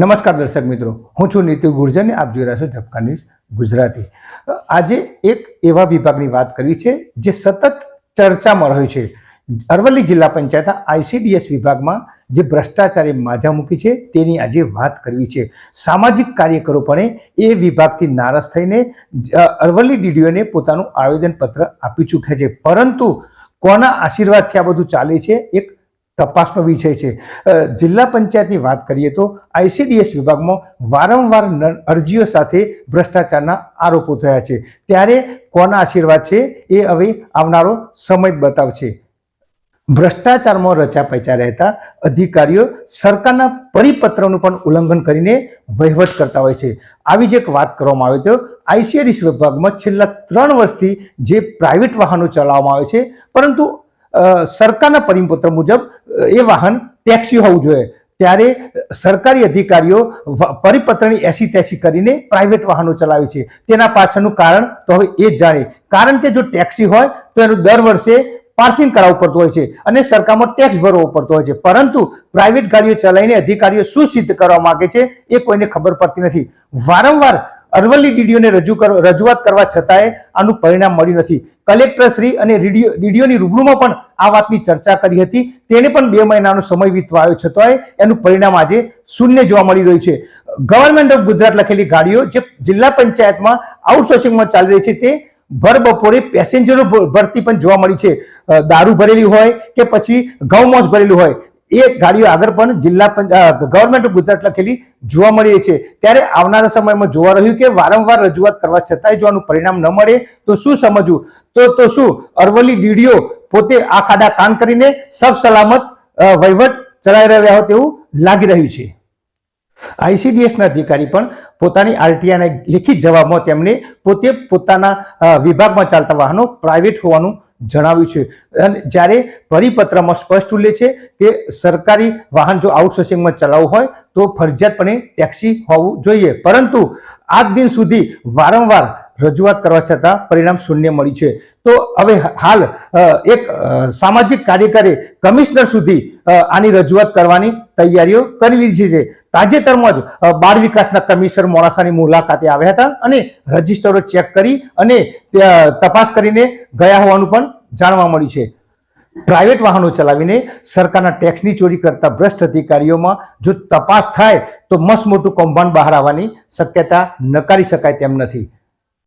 નમસ્કાર દર્શક મિત્રો. હું છું નીતિ ગુર્જર આપ જોઈ રહ્યા છો ઝપકા ન્યૂઝ ગુજરાતી. આજે એક એવા વિભાગની વાત કરી છે જે સતત ચર્ચામાં રહ્યું છે. અરવલ્લી જિલ્લા પંચાયતના આઈસીડીએસ વિભાગમાં જે ભ્રષ્ટાચારે માજા મૂકી છે તેની આજે વાત કરવી છે. સામાજિક કાર્યકરો પણ એ વિભાગથી નારાજ થઈને અરવલ્લી ડીડીઓને પોતાનું આવેદનપત્ર આપી ચૂક્યા છે. પરંતુ કોના આશીર્વાદથી આ બધું ચાલે છે? એક તપાસનો વિષય છે. જિલ્લા પંચાયતની વાત કરીએ તો આઈસીડીએસ વિભાગમાં વારંવાર અરજીઓ સાથે ભ્રષ્ટાચારના આરોપો થયા છે. ત્યારે કોના આશીર્વાદ છે એ હવે આવનારો સમય બતાવશે. ભ્રષ્ટાચારમાં રચા પૈચા રહેતા અધિકારીઓ સરકારના પરિપત્રનું પણ ઉલ્લંઘન કરીને વહીવટ કરતા હોય છે. આવી જ એક વાત કરવામાં આવે તો આઈસીડીએસ વિભાગમાં છેલ્લા ત્રણ વર્ષથી જે પ્રાઇવેટ વાહનો ચલાવવામાં આવે છે, પરંતુ સરકારના પરિપત્ર મુજબ એ વાહન ટેક્સી હોવું જોઈએ. ત્યારે સરકારી અધિકારીઓ પરિપત્રની એસી તેસી કરીને પ્રાઇવેટ વાહનો ચલાવે છે. તેના પાછળનું કારણ તો હવે એ જ જાણે. કારણ કે જો ટેક્સી હોય, તો એનું દર વર્ષે પાર્સિંગ કરાવવું પડતું હોય છે અને સરકારમાં ટેક્સ ભરવો પડતો હોય છે. પરંતુ પ્રાઇવેટ ગાડીઓ ચલાવીને અધિકારીઓ શું સિદ્ધ કરવા માંગે છે, એ કોઈને ખબર પડતી નથી. વારંવાર અરવલ્લી ડીડીઓને રજૂ રજૂઆત કરવા છતાંય આનું પરિણામ મળ્યું નથી. કલેક્ટર શ્રી અને ડીડીઓ, ડીડીઓની રૂબરૂમાં પણ આ વાતની ચર્ચા કરી હતી. તેને પણ બે મહિનાનો સમય વીતવાયો છતાંય એનું પરિણામ આજે શૂન્ય જોવા મળી રહ્યું છે. ગવર્મેન્ટ ઓફ ગુજરાત લખેલી ગાડીઓ જે જિલ્લા પંચાયતમાં આઉટસોર્સિંગમાં ચાલી રહી છે તે ભર બપોરે પેસેન્જરો ભરતી પણ જોવા મળી છે. દારૂ ભરેલી હોય કે પછી ગૌમોસ ભરેલું હોય એ ગાડીઓ આગળ પણ જિલ્લા ગવર્મેન્ટ ગુજરાત લખેલી જોવા મળી છે. ત્યારે આવનારા સમયમાં જોવા રહ્યું કે વારંવાર રજૂઆત કરવા છતાંય જો પરિણામ ન મળે, તો શું સમજવું? તો તો શું? અરવલ્લી ડીડીઓ પોતે આ ખાડા કાન કરીને સબ સલામત વહીવટ ચલાવી રહ્યા હોય તેવું લાગી રહ્યું છે. આઈસીડીએસના અધિકારી પણ પોતાની આરટીઆઈને લિખિત જવાબમાં તેમણે પોતે પોતાના વિભાગમાં ચાલતા વાહનો પ્રાઇવેટ હોવાનું જણાવ્યું છે. અને જ્યારે પરિપત્રમાં સ્પષ્ટ ઉલ્લેખ છે કે સરકારી વાહન જો આઉટસોર્સિંગમાં ચલાવવું હોય, તો ફરજિયાતપણે ટેક્સી હોવું જોઈએ. પરંતુ આજ દિન સુધી વારંવાર રજૂઆત કરવા છતાં પરિણામ શૂન્ય મળ્યું છે. તો હવે હાલ એક સામાજિક કાર્યકરે કમિશનર સુધી આની રજૂઆત કરવાની તૈયારીઓ કરી લીધી છે. તાજેતરમાં જ બાળ વિકાસના કમિશનર મોડાસાની મુલાકાતે આવ્યા હતા અને રજિસ્ટરો ચેક કરી અને તપાસ કરીને ગયા હોવાનું પણ જાણવા મળ્યું છે. પ્રાઇવેટ વાહનો ચલાવીને સરકારના ટેક્સની ચોરી કરતા ભ્રષ્ટ અધિકારીઓમાં જો તપાસ થાય તો મસ્ત મોટું કૌભાંડ બહાર આવવાની શક્યતા નકારી શકાય તેમ નથી.